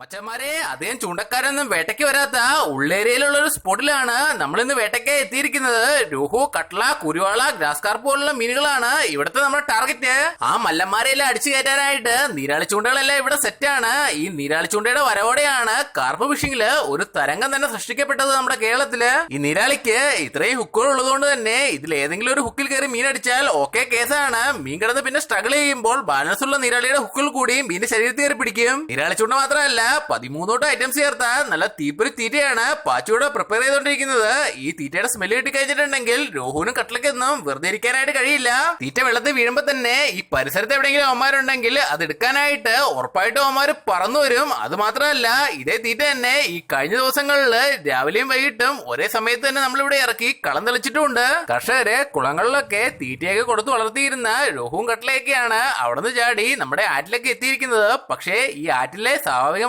മച്ചന്മാരെ അദ്ദേഹം ചൂണ്ടക്കാരൊന്നും വേട്ടയ്ക്ക് വരാത്ത ഉള്ളേരിയയിലുള്ള ഒരു സ്പോട്ടിലാണ് നമ്മൾ ഇന്ന് വേട്ടയ്ക്ക് എത്തിയിരിക്കുന്നത്. രുഹു കട്ട്ല കുരുവാള ഗ്രാസ് കാർപ്പ് പോലുള്ള മീനുകളാണ് ഇവിടുത്തെ നമ്മുടെ ടാർഗറ്റ്. ആ മല്ലന്മാരെല്ലാം അടിച്ചു കയറ്റാനായിട്ട് നീരാളി ചൂണ്ടകളെല്ലാം ഇവിടെ സെറ്റാണ് ഈ നീരാളി ചൂണ്ടയുടെ വരവോടെയാണ് കാർപ്പ് ഫിഷിംഗിൽ ഒരു തരംഗം തന്നെ സൃഷ്ടിക്കപ്പെട്ടത് നമ്മുടെ കേരളത്തിൽ. ഈ നീരാളിക്ക് ഇത്രയും ഹുക്കുകൾ ഉള്ളതുകൊണ്ട് തന്നെ ഇതിൽ ഏതെങ്കിലും ഒരു ഹുക്കിൽ കയറി മീൻ അടിച്ചാൽ ഓക്കെ കേസാണ് മീൻ കിടന്ന് പിന്നെ സ്ട്രഗിൾ ചെയ്യുമ്പോൾ ബാലൻസ് ഉള്ള നീരാളിയുടെ ഹുക്കിൽ കൂടി മീൻ ശരീരത്തിൽ കയറി പിടിക്കും. നീരാളി ചൂണ്ട മാത്രമല്ല പതിമൂന്നോട്ട് ഐറ്റംസ് ചേർത്ത നല്ല തീപ്പൊരി തീറ്റയാണ്. പാച്ചൂടെ പ്രിപ്പയർ ചെയ്തോണ്ടിരിക്കുന്നത്. ഈ തീറ്റയുടെ സ്മെല്ല് കിട്ടി കഴിച്ചിട്ടുണ്ടെങ്കിൽ രോഹുവിനും കട്ടിലേക്കൊന്നും വെറുതെ ഇരിക്കാനായിട്ട് കഴിയില്ല. തീറ്റ വെള്ളത്തിൽ വീഴുമ്പോ തന്നെ ഈ പരിസരത്ത് എവിടെയെങ്കിലും അവന്മാരുണ്ടെങ്കിൽ അത് എടുക്കാനായിട്ട് ഉറപ്പായിട്ടും അവന്മാർ പറന്നു വരും. അത് മാത്രമല്ല ഇതേ തീറ്റ തന്നെ ഈ കഴിഞ്ഞ ദിവസങ്ങളിൽ രാവിലെയും വൈകിട്ടും ഒരേ സമയത്ത് തന്നെ നമ്മളിവിടെ ഇറക്കി കളം തെളിച്ചിട്ടുമുണ്ട് കർഷകര് കുളങ്ങളിലൊക്കെ തീറ്റയൊക്കെ കൊടുത്തു വളർത്തിയിരുന്ന രോഹുവും കട്ടിലയൊക്കെയാണ് അവിടെ നിന്ന് ചാടി നമ്മുടെ ആറ്റിലേക്ക് എത്തിയിരിക്കുന്നത്. പക്ഷേ ഈ ആറ്റിലെ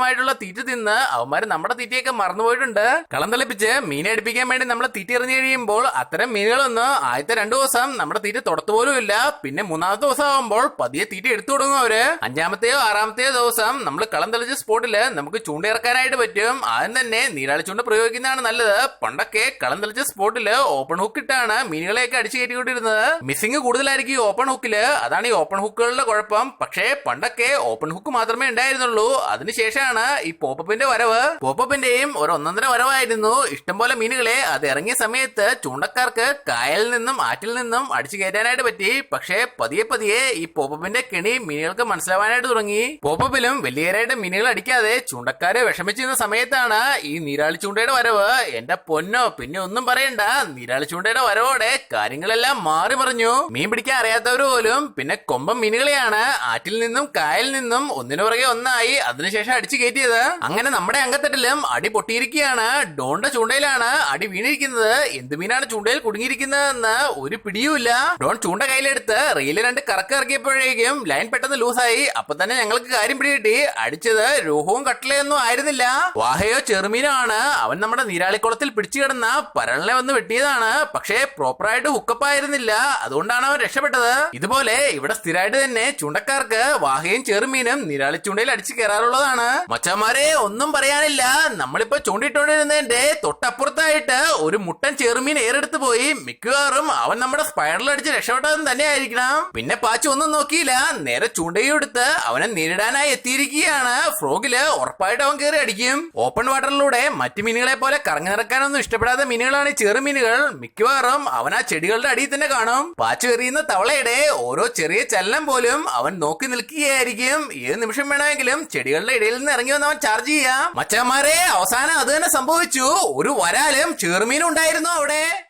സ്വാഭാവികമായിട്ടുള്ള തീറ്റ തിന്ന് അവന്മാര് നമ്മുടെ തീറ്റയൊക്കെ മറന്നുപോയിട്ടുണ്ട് കളം തെളിപ്പിച്ച് മീനെ അടുപ്പിക്കാൻ വേണ്ടി നമ്മൾ തീറ്റ എറിഞ്ഞു കഴിയുമ്പോൾ അത്തരം മീനുകളൊന്നും ആദ്യത്തെ രണ്ടു ദിവസം നമ്മുടെ തീറ്റ തുടത്തു പോലും ഇല്ല. പിന്നെ മൂന്നാമത്തെ ദിവസം ആകുമ്പോൾ പതിയെ തീറ്റ എടുത്തു തുടങ്ങും അവർ. അഞ്ചാമത്തെയോ ആറാമത്തെയോ ദിവസം നമ്മൾ കളം തെളിച്ച സ്പോട്ടിൽ നമുക്ക് ചൂണ്ടയിറക്കാനായിട്ട് പറ്റും. ആദ്യം തന്നെ നീരാളി ചൂണ്ട പ്രയോഗിക്കുന്നതാണ് നല്ലത്. പണ്ടൊക്കെ കളം തെളിച്ച സ്പോട്ടിൽ ഓപ്പൺ ഹുക്ക് ഇട്ടാണ് മീനുകളെയൊക്കെ അടിച്ചു കയറ്റിക്കൊണ്ടിരുന്നത്. മിസ്സിംഗ് കൂടുതലായിരിക്കും ഈ ഓപ്പൺ ഹുക്കിൽ. അതാണ് ഈ ഓപ്പൺ ഹുക്കുകളുടെ കുഴപ്പം. പക്ഷേ പണ്ടൊക്കെ ഓപ്പൺ ഹുക്ക് മാത്രമേ ഉണ്ടായിരുന്നുള്ളൂ. അതിനുശേഷമാണ് ഈ പോപ്പപ്പിന്റെ വരവ്. പോപ്പപ്പിന്റെയും ഒരു ഒന്നൊന്നര വരവായിരുന്നു. ഇഷ്ടംപോലെ മീനുകളെ അത് ഇറങ്ങിയ സമയത്ത് ചൂണ്ടക്കാർക്ക് കായലിൽ നിന്നും ആറ്റിൽ നിന്നും അടിച്ചു കയറ്റാനായിട്ട് പറ്റി. പക്ഷേ പതിയെ പതിയെ ഈ പോപ്പപ്പിന്റെ കെണി മീനുകൾക്ക് മനസ്സിലാവാനായിട്ട് തുടങ്ങി. പോപ്പപ്പിലും വലിയരായിട്ട് മീനുകൾ അടിക്കാതെ ചൂണ്ടക്കാരെ വിഷമിച്ചിരുന്ന സമയത്താണ് ഈ നീരാളി ചൂണ്ടയുടെ വരവ്. എന്റെ പൊന്നോ പിന്നെ ഒന്നും പറയണ്ട. നീരാളി ചൂണ്ടയുടെ വരവോടെ കാര്യങ്ങളെല്ലാം മാറി പറഞ്ഞു മീൻ പിടിക്കാൻ അറിയാത്തവർ പോലും പിന്നെ കൊമ്പം മീനുകളെയാണ് ആറ്റിൽ നിന്നും കായലിൽ നിന്നും ഒന്നിനു പുറകെ ഒന്നായി അതിനുശേഷം അടിച്ചു കയറ്റിയത്. അങ്ങനെ നമ്മുടെ അംഗത്തട്ടിലും അടി പൊട്ടിയിരിക്കുകയാണ്. ഡോണിന്റെ ചൂണ്ടയിലാണ് അടി വീണിരിക്കുന്നത്. എന്ത് മീനാണ് ചൂണ്ടയിൽ കുടുങ്ങിയിരിക്കുന്നതെന്ന് ഒരു പിടിയുമില്ല ഡോൺ ചൂണ്ട കയ്യിലെടുത്ത് റെയിലെ രണ്ട് കറക്ക് ഇറക്കിയപ്പോഴേക്കും ലൈൻ പെട്ടെന്ന് ലൂസായി. അപ്പൊ തന്നെ ഞങ്ങൾക്ക് കാര്യം പിടികിട്ടി. അടിച്ചത് രോഹവും കട്ടലയൊന്നും ആയിരുന്നില്ല. വാഹയോ ചെറുമീനോ ആണ് അവൻ നമ്മുടെ നീരാളിക്കുളത്തിൽ പിടിച്ചു കിടന്ന പരളിനെ വന്ന് വെട്ടിയതാണ്. പക്ഷേ പ്രോപ്പറായിട്ട് ഹുക്കപ്പ് ആയിരുന്നില്ല. അതുകൊണ്ടാണ് അവൻ രക്ഷപ്പെട്ടത്. ഇതുപോലെ ഇവിടെ സ്ഥിരമായിട്ട് തന്നെ ചൂണ്ടക്കാർക്ക് വാഹയും ചെറുമീനും നീരാളി ചൂണ്ടയിൽ അടിച്ചു കയറാറുള്ളതാണ്. മച്ചന്മാരെ ഒന്നും പറയാനില്ല. നമ്മളിപ്പോ ചൂണ്ടിട്ടോണ്ടിരുന്നതിന്റെ തൊട്ടപ്പുറത്തായിട്ട് ഒരു മുട്ടൻ ചെറുമീൻ ഏറെടുത്ത് പോയി. മിക്കവാറും അവൻ നമ്മുടെ സ്പൈഡറിൽ അടിച്ച് രക്ഷപ്പെട്ടതും തന്നെ ആയിരിക്കണം പിന്നെ പാച്ചു ഒന്നും നോക്കിയില്ല. നേരെ ചൂണ്ടയെടുത്ത് അവനെ നേരിടാനായി എത്തിയിരിക്കുകയാണ്. ഫ്രോഗിൽ ഉറപ്പായിട്ട് അവൻ കയറി അടിക്കും. ഓപ്പൺ വാട്ടറിലൂടെ മറ്റു മീനുകളെ പോലെ കറങ്ങി നടക്കാനൊന്നും ഇഷ്ടപ്പെടാത്ത മീനുകളാണ് ചെറുമീനുകൾ. മിക്കവാറും അവൻ ആ ചെടികളുടെ അടിയിൽ തന്നെ കാണും. പാച്ചു എറിയുന്ന തവളയുടെ ഓരോ ചെറിയ ചലനം പോലും അവൻ നോക്കി നിൽക്കുകയായിരിക്കും. ഏത് നിമിഷം വേണമെങ്കിലും ചെടികളുടെ ഇടയിൽ നിന്ന് ഇറങ്ങി വന്ന് അവൻ ചാർജ് ചെയ്യാം. മച്ചന്മാരെ അവസാനം അത് തന്നെ സംഭവിച്ചു. ഒരു വരാലും ചെറുമീനും ഉണ്ടായിരുന്നു അവിടെ.